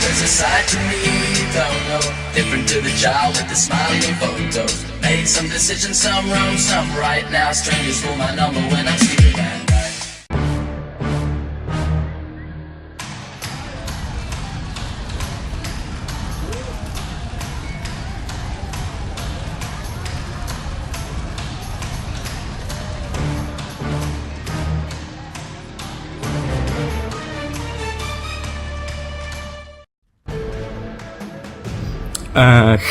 there is a side to me you don't know. Different to the child with the smiling photos. Made some decisions, some wrong, some right. Now strangers call my number when I'm sleeping at night.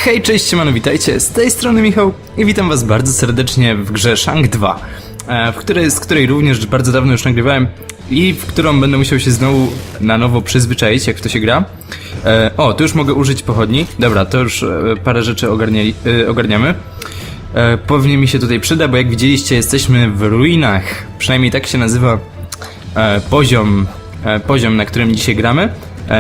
Hej, cześć, siemano, witajcie, z tej strony Michał i witam was bardzo serdecznie w grze Shank 2, e, w której, z której również bardzo dawno już nagrywałem i w którą będę musiał się znowu na nowo przyzwyczaić, jak to się gra. E, o, tu już mogę użyć pochodni, dobra, to już e, parę rzeczy ogarniamy. Pewnie mi się tutaj przyda, bo jak widzieliście jesteśmy w ruinach, przynajmniej tak się nazywa poziom, poziom, na którym dzisiaj gramy.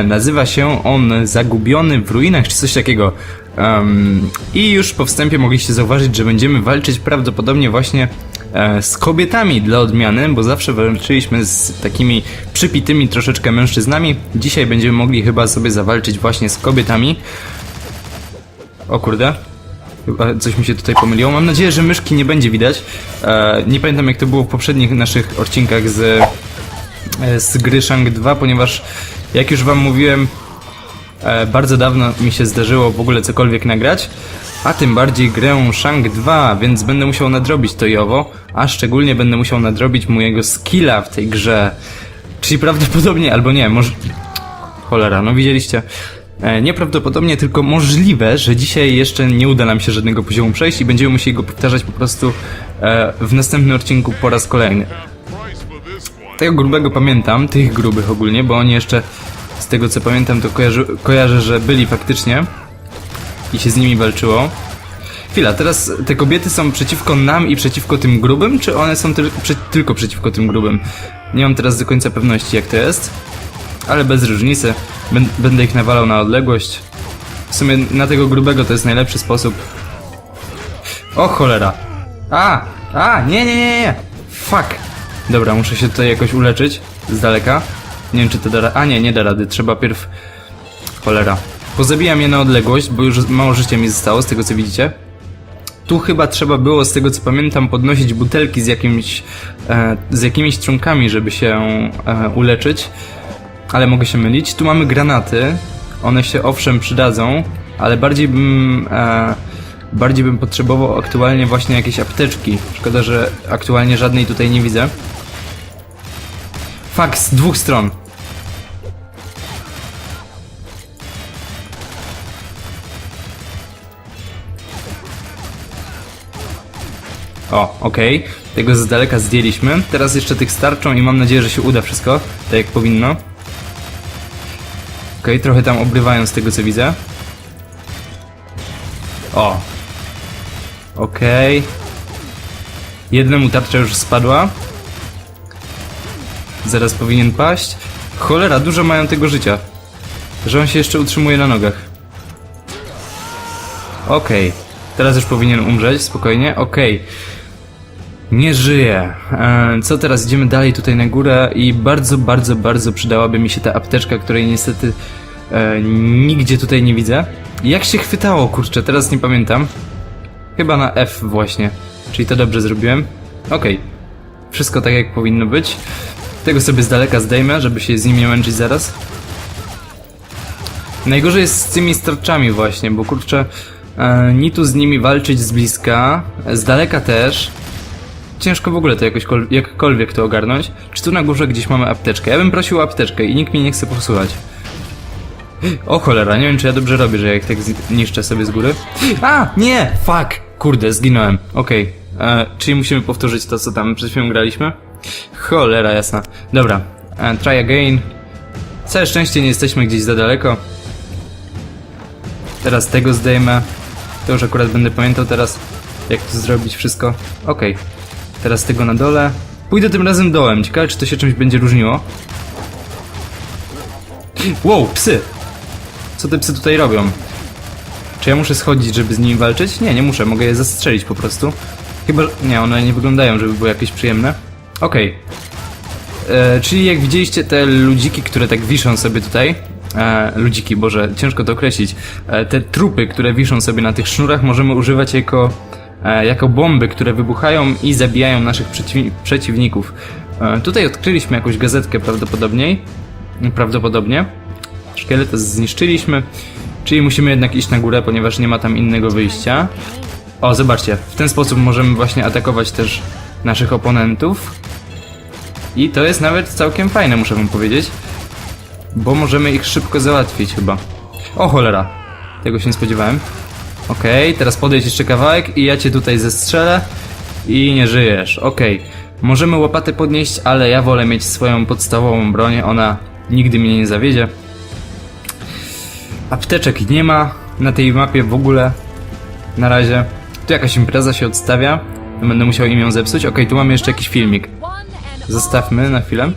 Nazywa się on Zagubiony w ruinach, czy coś takiego. Em, I już po wstępie mogliście zauważyć, że będziemy walczyć prawdopodobnie właśnie e, z kobietami dla odmiany, bo zawsze walczyliśmy z takimi przypitymi troszeczkę mężczyznami. Dzisiaj będziemy mogli chyba sobie zawalczyć właśnie z kobietami. O kurde. Chyba coś mi się tutaj pomyliło. Mam nadzieję, że myszki nie będzie widać. E, nie pamiętam jak to było w poprzednich naszych odcinkach z, e, z gry Shank 2, ponieważ jak już wam mówiłem, bardzo dawno mi się zdarzyło w ogóle cokolwiek nagrać, a tym bardziej grę Shank 2, więc będę musiał nadrobić to i owo, a szczególnie będę musiał nadrobić mojego skilla w tej grze. Czyli prawdopodobnie, albo nie, może... Cholera, no widzieliście. E, nieprawdopodobnie, tylko możliwe, że dzisiaj jeszcze nie uda nam się żadnego poziomu przejść i będziemy musieli go powtarzać po prostu e, w następnym odcinku po raz kolejny. Tego grubego pamiętam, tych grubych ogólnie, bo oni jeszcze z tego co pamiętam to kojarzy, kojarzę, że byli faktycznie i się z nimi walczyło. Chwila, teraz te kobiety są przeciwko nam i przeciwko tym grubym, czy one są prze tylko przeciwko tym grubym? Nie mam teraz do końca pewności jak to jest, ale bez różnicy. Bę- Będę ich nawalał na odległość. W sumie na tego grubego to jest najlepszy sposób. O cholera! A! A! Nie, nie, nie, nie! Fuck! Dobra, muszę się tutaj jakoś uleczyć z daleka. Nie wiem czy to da ra- A nie, nie da rady. Trzeba pierw... Cholera. Pozabijam je na odległość, bo już mało życia mi zostało z tego co widzicie. Tu chyba trzeba było, z tego co pamiętam, podnosić butelki z jakimś, e, z jakimiś trunkami, żeby się e, uleczyć. Ale mogę się mylić. Tu mamy granaty. One się owszem przydadzą, ale bardziej bym, e, bardziej bym potrzebował aktualnie właśnie jakieś apteczki. Szkoda, że aktualnie żadnej tutaj nie widzę. Fak z dwóch stron. O, okej. Tego z daleka zdjęliśmy. Teraz jeszcze tych starczą i mam nadzieję, że się uda wszystko, tak jak powinno. Okej, trochę tam obrywają z tego co widzę. O. Okej. Jednemu tarcza już spadła. Zaraz powinien paść. Cholera, dużo mają tego życia. Że on się jeszcze utrzymuje na nogach. Okej. Teraz już powinien umrzeć, spokojnie. Okej. Nie żyje. E, co teraz? Idziemy dalej tutaj na górę i bardzo, bardzo, bardzo przydałaby mi się ta apteczka, której niestety e, nigdzie tutaj nie widzę. Jak się chwytało, kurczę, teraz nie pamiętam. Chyba na F właśnie. Czyli to dobrze zrobiłem. Okej. Wszystko tak jak powinno być. Tego sobie z daleka zdejmę, żeby się z nimi nie męczyć zaraz. Najgorzej jest z tymi starczami właśnie, bo kurczę, e, ni tu z nimi walczyć z bliska, z daleka też. Ciężko w ogóle to jakoś kol- jakkolwiek to ogarnąć. Czy tu na górze gdzieś mamy apteczkę? Ja bym prosił o apteczkę i nikt mnie nie chce posłuchać. O cholera, nie wiem czy ja dobrze robię, że ja tak niszczę sobie z góry. A, nie! Fuck! Kurde, zginąłem. Okej. E, Czyli musimy powtórzyć to, co tam przed chwilą graliśmy? Cholera jasna. Dobra. E, try again. Całe szczęście nie jesteśmy gdzieś za daleko. Teraz tego zdejmę. To już akurat będę pamiętał teraz, jak to zrobić wszystko. Okej. Teraz tego na dole. Pójdę tym razem dołem. Ciekawe, czy to się czymś będzie różniło. Wow, psy! Co te psy tutaj robią? Czy ja muszę schodzić, żeby z nimi walczyć? Nie, nie muszę. Mogę je zastrzelić po prostu. Chyba... Nie, one nie wyglądają, żeby były jakieś przyjemne. Okej. E, czyli jak widzieliście te ludziki, które tak wiszą sobie tutaj, e, ludziki, boże, ciężko to określić, e, te trupy, które wiszą sobie na tych sznurach, możemy używać jako, jako bomby, które wybuchają i zabijają naszych przeciw, przeciwników. E, tutaj odkryliśmy jakąś gazetkę prawdopodobnie, prawdopodobnie. Szkielet zniszczyliśmy, czyli musimy jednak iść na górę, ponieważ nie ma tam innego wyjścia. O, zobaczcie, w ten sposób możemy właśnie atakować też naszych oponentów. I to jest nawet całkiem fajne, muszę wam powiedzieć. Bo możemy ich szybko załatwić chyba. O cholera, tego się nie spodziewałem. Okej, teraz podejdź jeszcze kawałek i ja cię tutaj zestrzelę. I nie żyjesz, okej. Możemy łopatę podnieść, ale ja wolę mieć swoją podstawową broń, ona nigdy mnie nie zawiedzie. Apteczek nie ma na tej mapie w ogóle. Na razie. Tu jakaś impreza się odstawia. Będę musiał im ją zepsuć. Okej, tu mamy jeszcze jakiś filmik. Zostawmy na chwilę.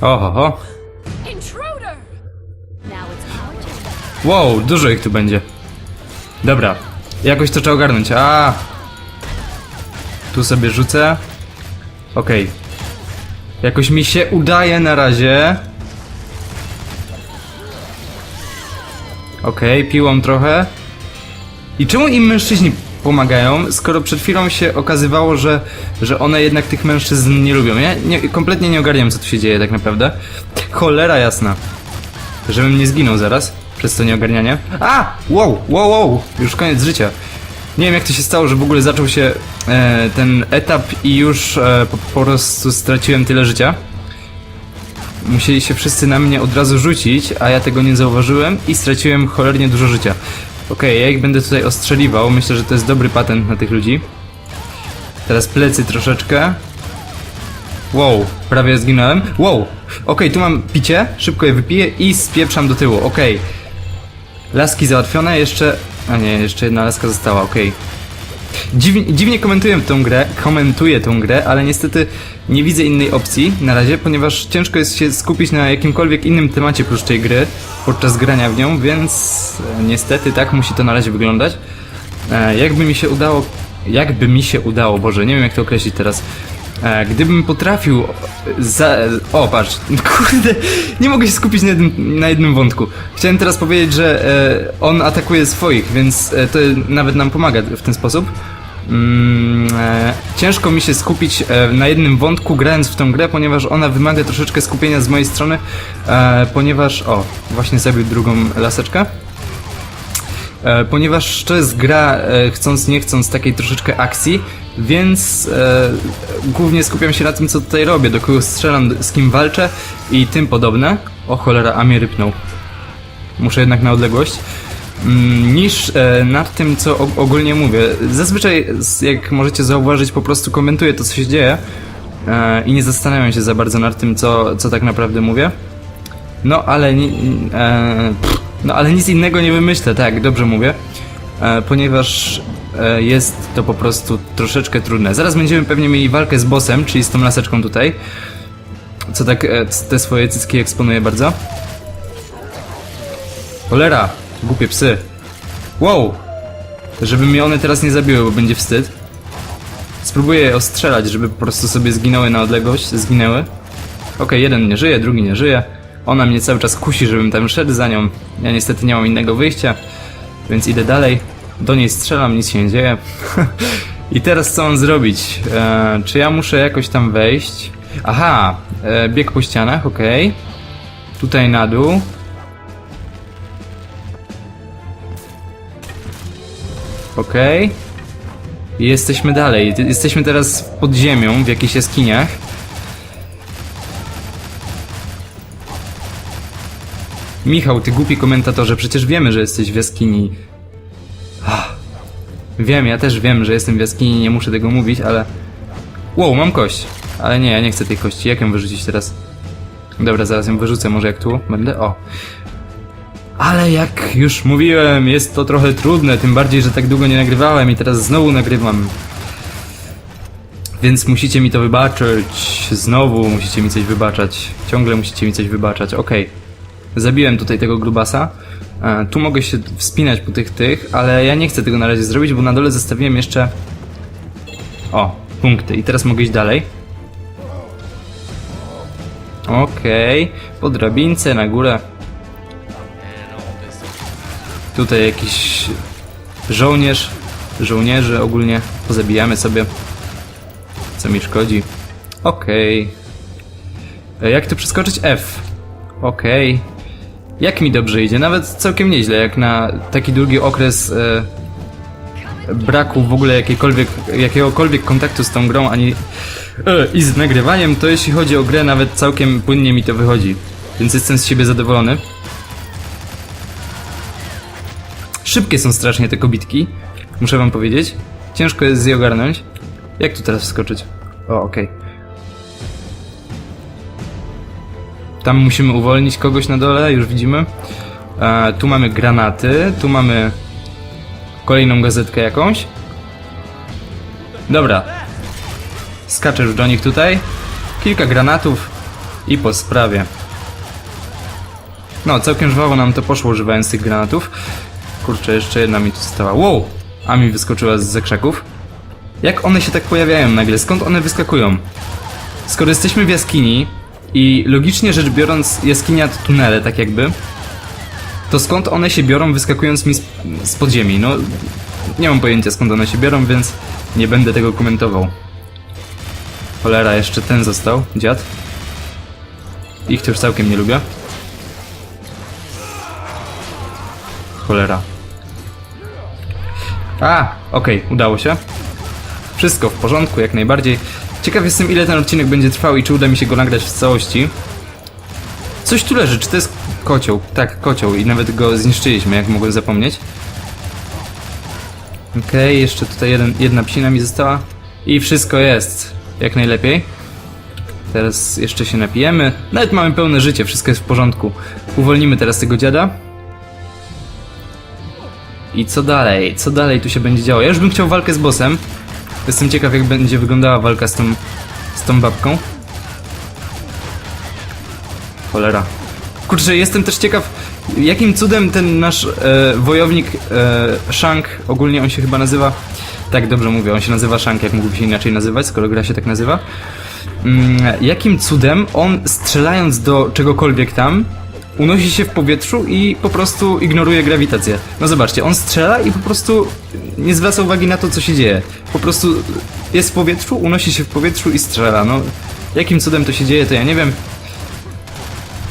Oho, ho. Intruder! Now it's our turn. Wow, dużo ich tu będzie. Dobra, jakoś to trzeba ogarnąć. A, Tu sobie rzucę. Okej. Jakoś mi się udaje na razie. Okej, piłą trochę. I czemu im mężczyźni pomagają, skoro przed chwilą się okazywało, że, że one jednak tych mężczyzn nie lubią? Ja nie, kompletnie nie ogarniam, co tu się dzieje tak naprawdę. Cholera jasna. Żebym nie zginął zaraz przez to nieogarnianie. A! Wow, wow, wow! Już koniec życia. Nie wiem jak to się stało, że w ogóle zaczął się e, ten etap i już e, po, po prostu straciłem tyle życia. Musieli się wszyscy na mnie od razu rzucić, a ja tego nie zauważyłem i straciłem cholernie dużo życia. Okej, ja ich będę tutaj ostrzeliwał. Myślę, że to jest dobry patent na tych ludzi. Teraz plecy troszeczkę. Wow, prawie zginąłem. Wow, okej, tu mam picie, szybko je wypiję i spieprzam do tyłu, okej. Laski załatwione, jeszcze... A nie, jeszcze jedna laska została, okej. Dziwnie, dziwnie komentuję tą grę, komentuję tą grę, ale niestety nie widzę innej opcji na razie, ponieważ ciężko jest się skupić na jakimkolwiek innym temacie prócz tej gry podczas grania w nią, więc e, niestety tak musi to na razie wyglądać. E, jakby mi się udało, jakby mi się udało, Boże, nie wiem jak to określić teraz. E, gdybym potrafił za... O, patrz, kurde, nie mogę się skupić na jednym, na jednym wątku. Chciałem teraz powiedzieć, że e, on atakuje swoich, więc e, to nawet nam pomaga w ten sposób. Mm, e, ciężko mi się skupić e, na jednym wątku grając w tą grę, ponieważ ona wymaga troszeczkę skupienia z mojej strony, e, ponieważ... O, właśnie zabił drugą laseczkę. E, ponieważ to jest gra, e, chcąc nie chcąc, takiej troszeczkę akcji, więc e, głównie skupiam się na tym, co tutaj robię, do kogo strzelam, z kim walczę i tym podobne. O cholera, a mnie rypnął. Muszę jednak na odległość. Mm, niż nad tym, co og- ogólnie mówię. Zazwyczaj, jak możecie zauważyć, po prostu komentuję to, co się dzieje i nie zastanawiam się za bardzo nad tym, co, co tak naprawdę mówię. No, ale ni- e, pff, no, ale nic innego nie wymyślę, tak, dobrze mówię. E, ponieważ e, jest to po prostu troszeczkę trudne. Zaraz będziemy pewnie mieli walkę z bossem, czyli z tą laseczką tutaj. Co tak e, te swoje cycki eksponuje bardzo. Cholera, głupie psy. Wow! Żeby mnie one teraz nie zabiły, bo będzie wstyd. Spróbuję je ostrzelać, żeby po prostu sobie zginęły na odległość, zginęły. Okej, jeden nie żyje, drugi nie żyje. Ona mnie cały czas kusi, żebym tam szedł za nią. Ja niestety nie mam innego wyjścia, więc idę dalej. Do niej strzelam, nic się nie dzieje. I teraz co mam zrobić? E, czy ja muszę jakoś tam wejść? Aha, e, bieg po ścianach, okej. Tutaj na dół. Okej. I jesteśmy dalej. Jesteśmy teraz pod ziemią, w jakichś jaskiniach. Michał, ty głupi komentatorze, przecież wiemy, że jesteś w jaskini. Ach. Wiem, ja też wiem, że jestem w jaskini, nie muszę tego mówić, ale... Wow, mam kość. Ale nie, ja nie chcę tej kości. Jak ją wyrzucić teraz? Dobra, zaraz ją wyrzucę, może jak tu będę. O. Ale jak już mówiłem, jest to trochę trudne, tym bardziej, że tak długo nie nagrywałem i teraz znowu nagrywam. Więc musicie mi to wybaczyć. Znowu musicie mi coś wybaczać. Ciągle musicie mi coś wybaczać. Okej. Zabiłem tutaj tego grubasa. E, tu mogę się wspinać po tych tych, ale ja nie chcę tego na razie zrobić, bo na dole zostawiłem jeszcze... O, punkty. I teraz mogę iść dalej. Okej, po drabince na górę. Tutaj jakiś żołnierz, żołnierze ogólnie pozabijamy sobie. Co mi szkodzi. Okej. E, Jak tu przeskoczyć? F. Okej. Jak mi dobrze idzie? Nawet całkiem nieźle, jak na taki długi okres e, braku w ogóle jakiejkolwiek, jakiegokolwiek kontaktu z tą grą, ani e, i z nagrywaniem, to jeśli chodzi o grę, nawet całkiem płynnie mi to wychodzi. Więc jestem z siebie zadowolony. Szybkie są strasznie te kobitki, muszę wam powiedzieć. Ciężko jest je ogarnąć. Jak tu teraz wskoczyć? O, okej. Tam musimy uwolnić kogoś na dole, już widzimy. E, tu mamy granaty, tu mamy kolejną gazetkę jakąś. Dobra. Skaczesz do nich tutaj. Kilka granatów i po sprawie. No, całkiem żwawo nam to poszło używając tych granatów. Kurczę, jeszcze jedna mi tu została. Wow! A mi wyskoczyła z zakrzaków. Jak one się tak pojawiają nagle? Skąd one wyskakują? Skoro jesteśmy w jaskini i logicznie rzecz biorąc jaskinia to tunele, tak jakby, to skąd one się biorą wyskakując mi z, podziemi? No, nie mam pojęcia skąd one się biorą, więc nie będę tego komentował. Cholera, jeszcze ten został, dziad. Ich to już całkiem nie lubię. Cholera. A, okej, udało się. Wszystko w porządku, jak najbardziej. Ciekaw jestem, ile ten odcinek będzie trwał i czy uda mi się go nagrać w całości. Coś tu leży, czy to jest kocioł? Tak, kocioł i nawet go zniszczyliśmy, jak mogłem zapomnieć. Okej, jeszcze tutaj jeden, jedna psina mi została. I wszystko jest, jak najlepiej. Teraz jeszcze się napijemy. Nawet mamy pełne życie, wszystko jest w porządku. Uwolnimy teraz tego dziada. I co dalej? Co dalej tu się będzie działo? Ja już bym chciał walkę z bossem. Jestem ciekaw, jak będzie wyglądała walka z tą, z tą babką. Cholera. Kurczę, jestem też ciekaw, jakim cudem ten nasz e, wojownik e, Shank, ogólnie on się chyba nazywa, tak dobrze mówię, on się nazywa Shank, jak mógłby się inaczej nazywać, skoro gra się tak nazywa. Mm, jakim cudem on strzelając do czegokolwiek tam, unosi się w powietrzu i po prostu ignoruje grawitację. No zobaczcie, on strzela i po prostu nie zwraca uwagi na to, co się dzieje. Po prostu jest w powietrzu, unosi się w powietrzu i strzela. No, jakim cudem to się dzieje, to ja nie wiem.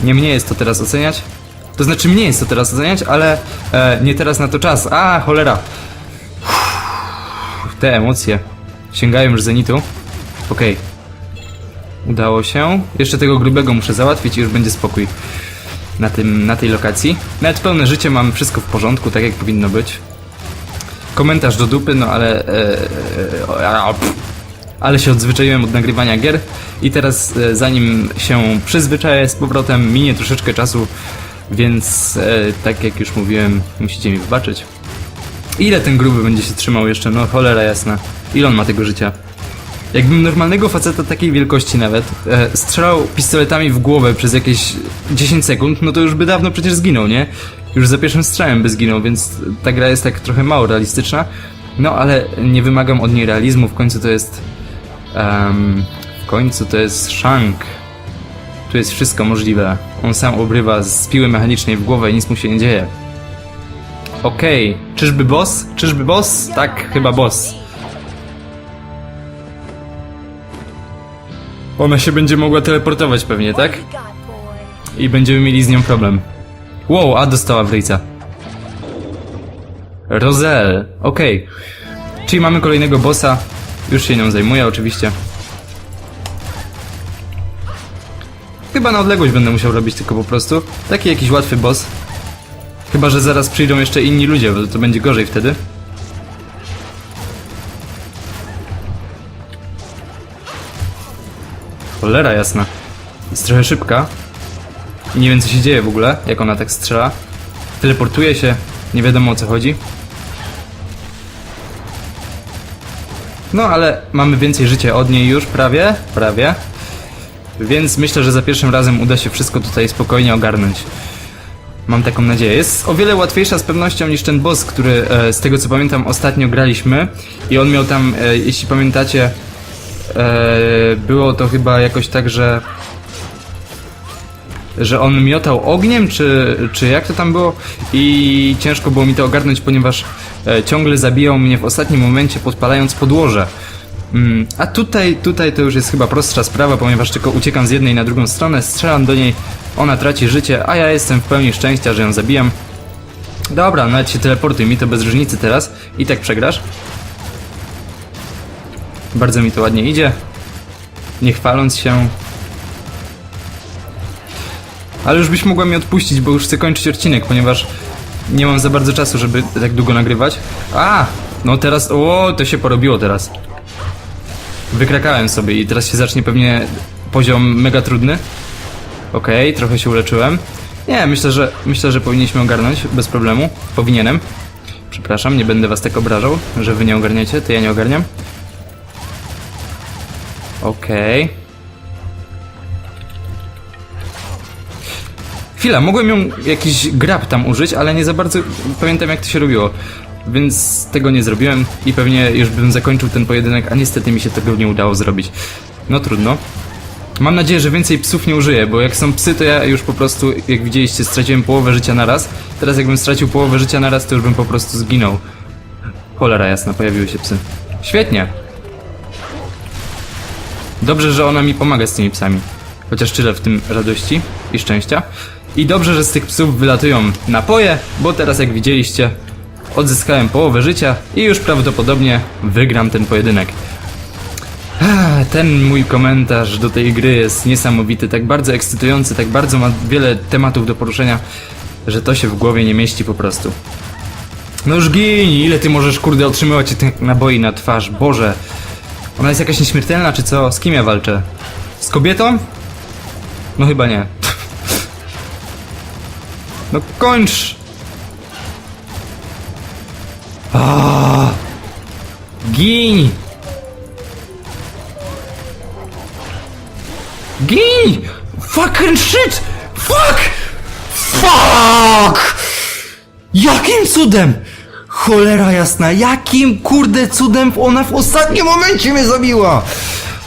Nie mnie jest to teraz oceniać. To znaczy mnie jest to teraz oceniać, ale e, nie teraz na to czas. A, cholera. Uff, te emocje sięgają już zenitu. Okej. Udało się. Jeszcze tego grubego muszę załatwić i już będzie spokój na, tym, na tej lokacji. Nawet pełne życie mam, wszystko w porządku, tak jak powinno być. Komentarz do dupy, no ale... E, e, a, pff. ale się odzwyczaiłem od nagrywania gier i teraz e, zanim się przyzwyczaję z powrotem, minie troszeczkę czasu, więc e, tak jak już mówiłem, musicie mi wybaczyć. Ile ten gruby będzie się trzymał jeszcze? No cholera jasna. Ile on ma tego życia? Jakbym normalnego faceta takiej wielkości nawet e, strzelał pistoletami w głowę przez jakieś 10 sekund, no to już by dawno przecież zginął, nie? Już za pierwszym strzałem by zginął, więc ta gra jest tak trochę mało realistyczna. No ale nie wymagam od niej realizmu, w końcu to jest... em, w końcu to jest Shank. Tu jest wszystko możliwe. On sam obrywa z piły mechanicznej w głowę i nic mu się nie dzieje. Okej, czyżby boss? Czyżby boss? Tak, chyba boss. Ona się będzie mogła teleportować pewnie, tak? I będziemy mieli z nią problem. Wow, a dostała w ryjca. Roselle, okej. Czyli mamy kolejnego bossa. Już się nią zajmuję oczywiście. Chyba na odległość będę musiał robić tylko po prostu. Taki jakiś łatwy boss. Chyba, że zaraz przyjdą jeszcze inni ludzie, bo to będzie gorzej wtedy. Cholera jasna. Jest trochę szybka. I nie wiem co się dzieje w ogóle, jak ona tak strzela. Teleportuje się, nie wiadomo o co chodzi. No ale mamy więcej życia od niej już, prawie, prawie. Więc myślę, że za pierwszym razem uda się wszystko tutaj spokojnie ogarnąć. Mam taką nadzieję. Jest o wiele łatwiejsza z pewnością niż ten boss, który e, z tego co pamiętam ostatnio graliśmy. I on miał tam, e, jeśli pamiętacie, było to chyba jakoś tak, że że on miotał ogniem, czy, czy jak to tam było i ciężko było mi to ogarnąć, ponieważ e, ciągle zabijał mnie w ostatnim momencie podpalając podłoże. Mm, a tutaj, tutaj to już jest chyba prostsza sprawa, ponieważ tylko uciekam z jednej na drugą stronę, strzelam do niej, ona traci życie, a ja jestem w pełni szczęścia, że ją zabijam. Dobra, nawet się teleportuj, mi to bez różnicy teraz. I tak przegrasz. Bardzo mi to ładnie idzie. Nie chwaląc się, ale już byś mogła mi odpuścić, bo już chcę kończyć odcinek, ponieważ nie mam za bardzo czasu, żeby tak długo nagrywać. A! No teraz, o, to się porobiło teraz. Wykrakałem sobie i teraz się zacznie pewnie poziom mega trudny. Okej, trochę się uleczyłem. Nie, myślę, że myślę, że powinniśmy ogarnąć bez problemu. Powinienem. Przepraszam, nie będę was tak obrażał, że wy nie ogarniacie, to ja nie ogarniam. Okej. Chwila, mogłem ją jakiś grab tam użyć, ale nie za bardzo pamiętam jak to się robiło. Więc tego nie zrobiłem i pewnie już bym zakończył ten pojedynek, a niestety mi się tego nie udało zrobić. No trudno. Mam nadzieję, że więcej psów nie użyję, bo jak są psy, to ja już po prostu, jak widzieliście, straciłem połowę życia na raz. Teraz jakbym stracił połowę życia na raz, to już bym po prostu zginął. Cholera jasna, pojawiły się psy. Świetnie. Dobrze, że ona mi pomaga z tymi psami. Chociaż tyle w tym radości i szczęścia. I dobrze, że z tych psów wylatują napoje, bo teraz jak widzieliście, odzyskałem połowę życia i już prawdopodobnie wygram ten pojedynek. Ten mój komentarz do tej gry jest niesamowity, tak bardzo ekscytujący, tak bardzo ma wiele tematów do poruszenia, że to się w głowie nie mieści po prostu. No już ile ty możesz kurde otrzymywać tych naboi na twarz, Boże. Ona jest jakaś nieśmiertelna czy co? Z kim ja walczę? Z kobietą? No chyba nie. No kończ! Ah! Gin! Gin! Fucking shit! Fuck! Fuck! Jakim cudem? Cholera jasna, jakim kurde cudem ona w ostatnim momencie mnie zabiła?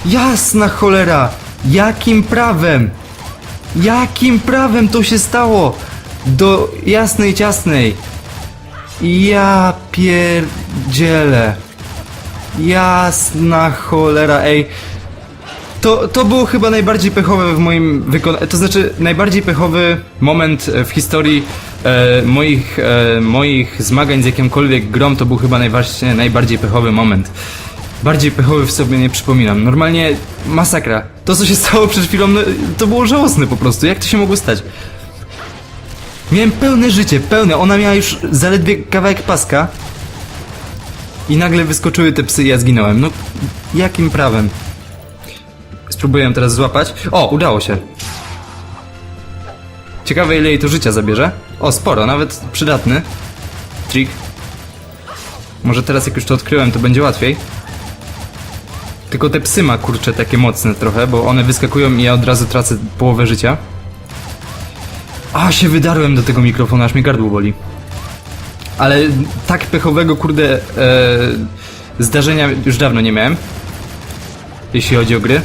Jasna cholera, jakim prawem? Jakim prawem to się stało? Do jasnej ciasnej. Ja pierdzielę. Jasna cholera, ej. To, to było chyba najbardziej pechowe w moim wykonaniu. To znaczy, najbardziej pechowy moment w historii e, moich, e, moich zmagań z jakimkolwiek grom. To był chyba najbardziej, najbardziej pechowy moment. Bardziej pechowy w sobie nie przypominam. Normalnie masakra. To, co się stało przed chwilą, no, to było żałosne po prostu. Jak to się mogło stać? Miałem pełne życie, pełne. Ona miała już zaledwie kawałek paska. I nagle wyskoczyły te psy i ja zginąłem. No, jakim prawem? Spróbuję teraz złapać. O, udało się. Ciekawe ile jej to życia zabierze. O, sporo, nawet przydatny. Trik. Może teraz jak już to odkryłem, to będzie łatwiej. Tylko te psy ma kurcze takie mocne trochę, bo one wyskakują i ja od razu tracę połowę życia. A, się wydarłem do tego mikrofonu, aż mi gardło boli. Ale tak pechowego, kurde, e, zdarzenia już dawno nie miałem. Jeśli chodzi o gry.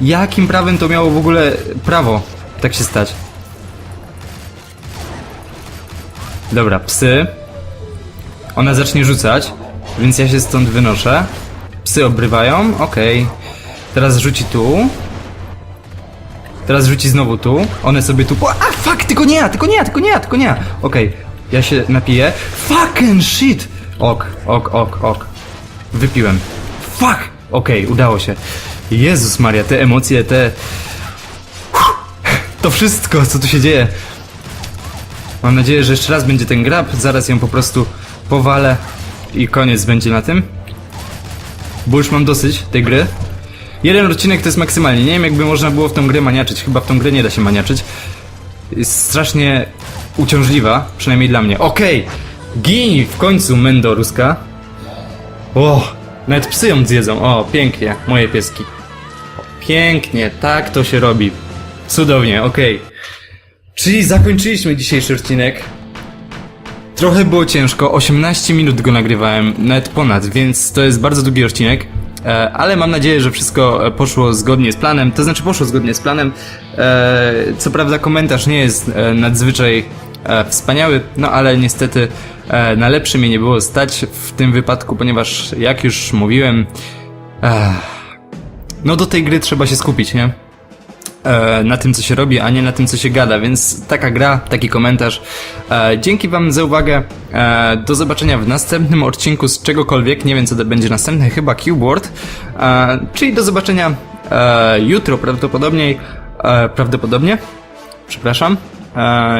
Jakim prawem to miało w ogóle prawo tak się stać? Dobra, psy. Ona zacznie rzucać, więc ja się stąd wynoszę. Psy obrywają, okej. Teraz rzuci tu. Teraz rzuci znowu tu. One sobie tu. A fuck, tylko nie ja, tylko nie ja, tylko nie ja, tylko nie ja. Okej, ja się napiję. Fucking shit! Ok, ok, ok, ok. Wypiłem. Fuck! Okej, udało się. Jezus Maria, te emocje, te... To wszystko, co tu się dzieje. Mam nadzieję, że jeszcze raz będzie ten grab, zaraz ją po prostu powalę i koniec będzie na tym. Bo już mam dosyć tej gry. Jeden odcinek to jest maksymalnie. Nie wiem, jakby można było w tą grę maniaczyć. Chyba w tą grę nie da się maniaczyć. Jest strasznie uciążliwa, przynajmniej dla mnie. Okej! Gin w końcu, Mendo Ruska. O, nawet psy ją zjedzą. O, pięknie, moje pieski. Pięknie, tak to się robi. Cudownie, okej. Czyli zakończyliśmy dzisiejszy odcinek. Trochę było ciężko, 18 minut go nagrywałem, nawet ponad, więc to jest bardzo długi odcinek. E, ale mam nadzieję, że wszystko e, poszło zgodnie z planem. To znaczy, poszło zgodnie z planem. E, co prawda, komentarz nie jest nadzwyczaj wspaniały, no ale niestety na lepszy mnie nie było stać w tym wypadku, ponieważ, jak już mówiłem, no do tej gry trzeba się skupić, nie? E, na tym, co się robi, a nie na tym, co się gada, więc taka gra, taki komentarz. E, dzięki Wam za uwagę. E, do zobaczenia w następnym odcinku z czegokolwiek. Nie wiem, co to będzie następne, chyba Keyboard. E, czyli do zobaczenia jutro prawdopodobnie. Prawdopodobnie. Przepraszam.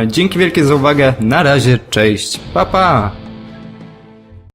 Dzięki wielkie za uwagę. Na razie, cześć. Pa, pa.